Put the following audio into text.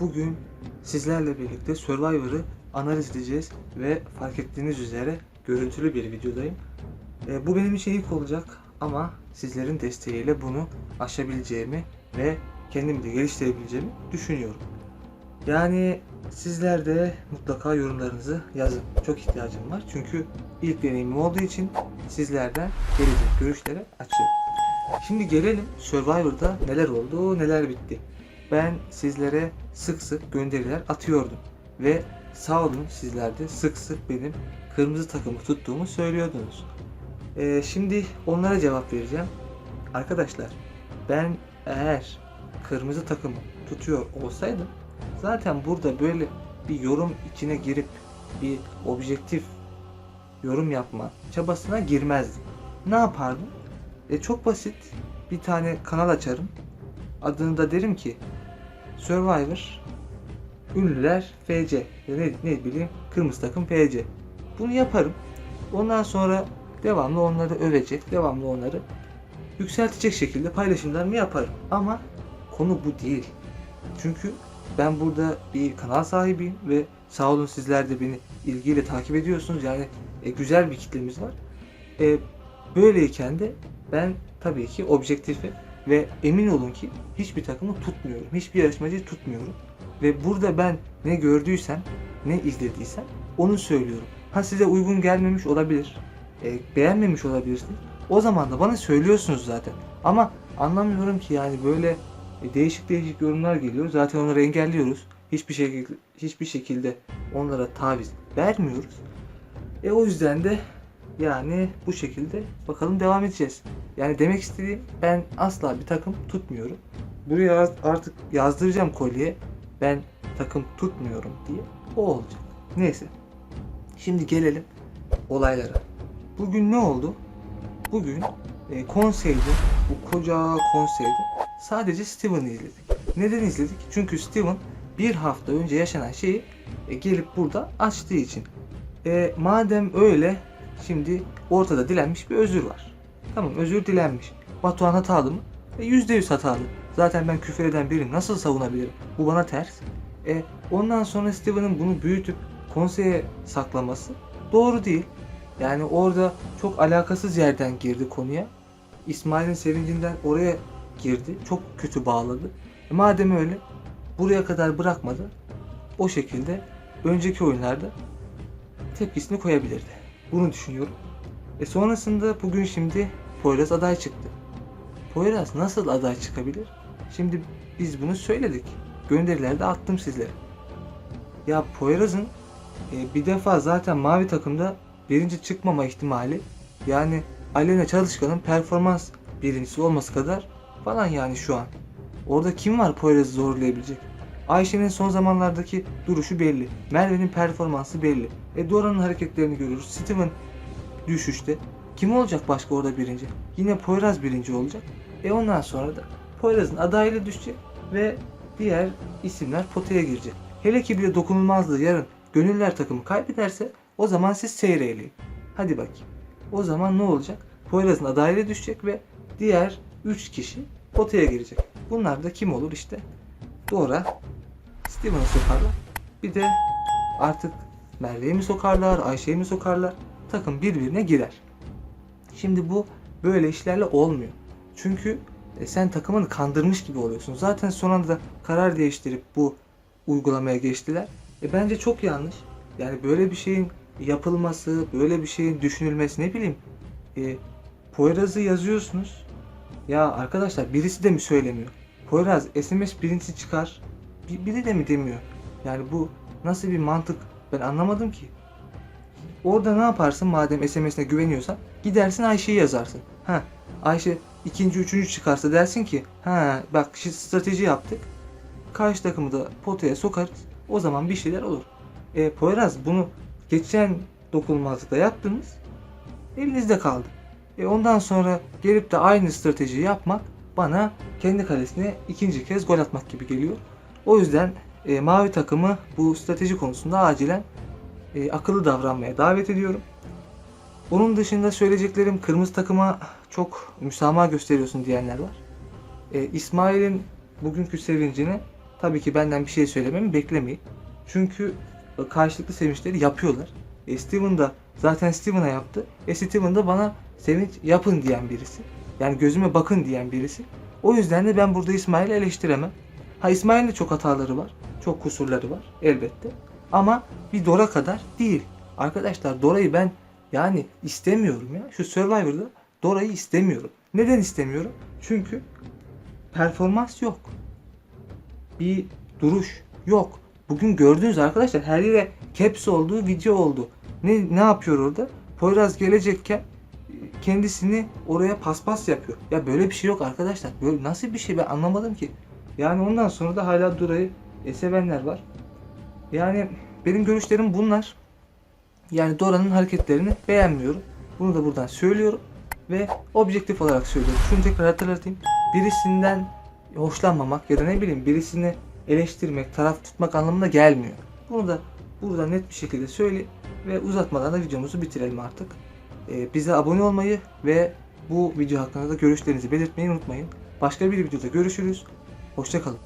Bugün sizlerle birlikte Survivor'ı analiz edeceğiz ve fark ettiğiniz üzere görüntülü bir videodayım. E, bu benim için ilk olacak ama sizlerin desteğiyle bunu aşabileceğimi ve kendimi de geliştirebileceğimi düşünüyorum. Yani sizler de mutlaka yorumlarınızı yazın. Çok ihtiyacım var. Çünkü ilk deneyimim olduğu için sizlerden gelecek görüşlere açığım. Şimdi gelelim Survivor'da neler oldu, neler bitti. Ben sizlere sık sık gönderiler atıyordum. Ve sağ olun sizler de sık sık benim kırmızı takımı tuttuğumu söylüyordunuz. Ee, şimdi onlara cevap vereceğim. Arkadaşlar ben eğer kırmızı takımı tutuyor olsaydım zaten burada böyle bir yorum içine girip bir objektif yorum yapma çabasına girmezdim. Ne yapardım? E çok basit. Bir tane kanal açarım. Adını da derim ki Survivor Ünlüler FC ne, ne bileyim kırmızı takım FC. Bunu yaparım. Ondan sonra devamlı onları övecek, devamlı onları yükseltecek şekilde paylaşımlarımı yaparım. Ama konu bu değil. Çünkü ben burada bir kanal sahibiyim ve sağ olun sizler de beni ilgiyle takip ediyorsunuz. Yani e, güzel bir kitlemiz var. E, böyleyken de ben tabii ki objektifi ve emin olun ki hiçbir takımı tutmuyorum. Hiçbir yarışmacıyı tutmuyorum. Ve burada ben ne gördüysem, ne izlediysem onu söylüyorum. Ha size uygun gelmemiş olabilir. e, beğenmemiş olabilirsiniz. O zaman da bana söylüyorsunuz zaten. Ama anlamıyorum ki yani böyle e, değişik değişik yorumlar geliyor. Zaten onları engelliyoruz. Hiçbir şekilde hiçbir şekilde onlara taviz vermiyoruz. E o yüzden de yani bu şekilde bakalım devam edeceğiz. Yani demek istediğim ben asla bir takım tutmuyorum. Buraya artık yazdıracağım kolye. Ben takım tutmuyorum diye. O olacak. Neyse. Şimdi gelelim olaylara. Bugün ne oldu? Bugün e, konseyde, bu koca konseyde sadece Steven'ı izledik. Neden izledik? Çünkü Steven bir hafta önce yaşanan şeyi e, gelip burada açtığı için. E, madem öyle şimdi ortada dilenmiş bir özür var. Tamam özür dilenmiş. Batuhan hatalı mı? E, %100 hatalı. Zaten ben küfür eden birini nasıl savunabilirim? Bu bana ters. E, ondan sonra Steven'ın bunu büyütüp konseye saklaması doğru değil. Yani orada çok alakasız yerden girdi konuya. İsmail'in sevincinden oraya girdi. Çok kötü bağladı. E, madem öyle buraya kadar bırakmadı. O şekilde önceki oyunlarda tepkisini koyabilirdi. Bunu düşünüyorum. E sonrasında bugün şimdi Poyraz aday çıktı. Poyraz nasıl aday çıkabilir? Şimdi biz bunu söyledik. Gönderilerde attım sizlere. Ya Poyraz'ın e, bir defa zaten mavi takımda birinci çıkmama ihtimali yani Alena Çalışkan'ın performans birincisi olması kadar falan yani şu an. Orada kim var Poyraz'ı zorlayabilecek? Ayşe'nin son zamanlardaki duruşu belli. Merve'nin performansı belli. E Dora'nın hareketlerini görürüz. Steven düşüşte. Kim olacak başka orada birinci? Yine Poyraz birinci olacak. E ondan sonra da Poyraz'ın adaylı düşecek ve diğer isimler potaya girecek. Hele ki bir dokunulmazlığı yarın gönüller takımı kaybederse o zaman siz seyreyle. Hadi bakayım. O zaman ne olacak? Poyraz'ın adaylı düşecek ve diğer 3 kişi potaya girecek. Bunlar da kim olur işte? Dora, Steven'ı sokarlar. Bir de artık Merve'yi mi sokarlar, Ayşe'yi mi sokarlar? Takım birbirine girer. Şimdi bu böyle işlerle olmuyor. Çünkü e, sen takımını kandırmış gibi oluyorsun. Zaten son anda da karar değiştirip bu uygulamaya geçtiler. E bence çok yanlış. Yani böyle bir şeyin yapılması, böyle bir şeyin düşünülmesi ne bileyim. E, Poyraz'ı yazıyorsunuz. Ya arkadaşlar birisi de mi söylemiyor? Poyraz SMS birincisi çıkar. Bir, biri de mi demiyor? Yani bu nasıl bir mantık ben anlamadım ki. Orada ne yaparsın madem SMS'ine güveniyorsan gidersin Ayşe'yi yazarsın. Ha Ayşe ikinci üçüncü çıkarsa dersin ki ha bak strateji yaptık. Karşı takımı da potaya sokarız. O zaman bir şeyler olur. E, Poyraz bunu geçen dokunulmazlıkta yaptınız. Elinizde kaldı. E, ondan sonra gelip de aynı stratejiyi yapmak bana kendi kalesine ikinci kez gol atmak gibi geliyor. O yüzden e, mavi takımı bu strateji konusunda acilen e, akıllı davranmaya davet ediyorum. Onun dışında söyleyeceklerim kırmızı takıma çok müsamaha gösteriyorsun diyenler var. E, İsmail'in bugünkü sevincini tabii ki benden bir şey söylememi beklemeyin. Çünkü e, karşılıklı sevinçleri yapıyorlar. E, Steven da zaten Steven'a yaptı. E Steven da bana sevinç yapın diyen birisi. Yani gözüme bakın diyen birisi. O yüzden de ben burada İsmail'i eleştiremem. Ha İsmail'in de çok hataları var. Çok kusurları var elbette. Ama bir Dora kadar değil. Arkadaşlar Dora'yı ben yani istemiyorum ya. Şu Survivor'da Dora'yı istemiyorum. Neden istemiyorum? Çünkü performans yok. Bir duruş yok. Bugün gördüğünüz arkadaşlar her yere caps oldu, video oldu. Ne ne yapıyor orada? Poyraz gelecekken kendisini oraya paspas yapıyor. Ya böyle bir şey yok arkadaşlar. Böyle nasıl bir şey ben anlamadım ki. Yani ondan sonra da hala Dora'yı e, sevenler var. Yani benim görüşlerim bunlar. Yani Dora'nın hareketlerini beğenmiyorum. Bunu da buradan söylüyorum. Ve objektif olarak söylüyorum. Şunu tekrar hatırlatayım. Birisinden hoşlanmamak ya da ne bileyim birisini eleştirmek, taraf tutmak anlamına gelmiyor. Bunu da burada net bir şekilde söyleyeyim ve uzatmadan da videomuzu bitirelim artık. Ee, bize abone olmayı ve bu video hakkında da görüşlerinizi belirtmeyi unutmayın. Başka bir videoda görüşürüz. Hoşçakalın.